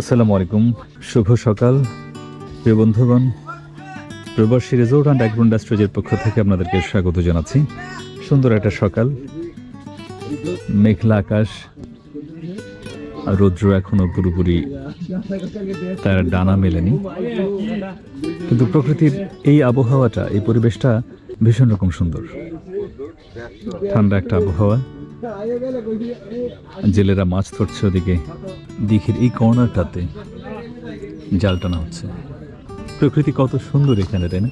আসসালামু আলাইকুম। শুভ সকাল। প্রিয় বন্ধুগণ, প্রবাসী রিসোর্ট অ্যান্ড অ্যাগ্রো ইন্ডাস্ট্রিজের পক্ষ থেকে আপনাদেরকে স্বাগত জানাচ্ছি। সুন্দর একটা সকাল। মেঘলা আকাশ আর রৌদ্র এখনও পুরোপুরি তার ডানা মেলেনি। কিন্তু প্রকৃতির এই আবহাওয়াটা, এই পরিবেশটা ভীষণ রকম সুন্দর। ঠান্ডা একটা আবহাওয়া। জেলেরা মাছ ধরছে ওদিকে। দিঘির এই কর্নারটাতে জাল টানা হচ্ছে। প্রকৃতি কত সুন্দর এখানে, তাই না?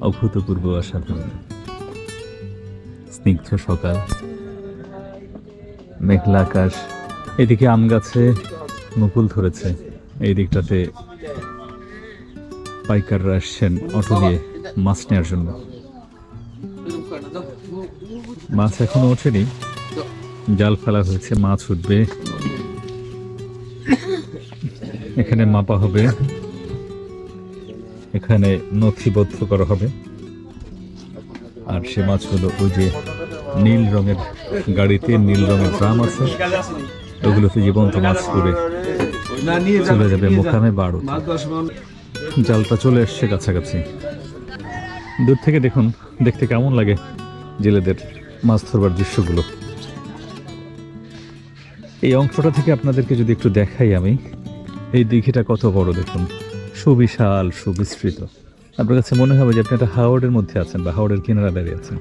অভূতপূর্ব অসাধারণ স্নিগ্ধ সকাল। মেঘলা আকাশ। এদিকে আম গাছে মুকুল ধরেছে। এই দিকটাতে পাইকাররা আসছেন অটো দিয়ে মাছ নেওয়ার জন্য। মাছ এখনও ওঠেনি। জাল ফেলা হয়েছে, মাছ উঠবে। এখানে মাপা হবে। এখানে নথিবদ্ধ করা হবে। আর সে মাছগুলো ওই যে নীল রঙের গাড়িতে নীল রঙের ড্রাম আছে, ওগুলোতে জীবন্ত মাছ করে চলে যাবে মোকামে বাড়ো জালটা চলে এসছে কাছাকাছি। দূর থেকে দেখুন, দেখতে কেমন লাগে জেলেদের মাছ ধরবার দৃশ্যগুলো। এই অংশটা থেকে আপনাদেরকে যদি একটু দেখাই আমি, এই দিঘিটা কত বড় দেখুন, সুবিশাল, সুবিস্তৃত। আপনার কাছে মনে হবে যে আপনি একটা হাওড়ের মধ্যে আছেন বা হাওড়ের কিনারা দাঁড়িয়ে আছেন।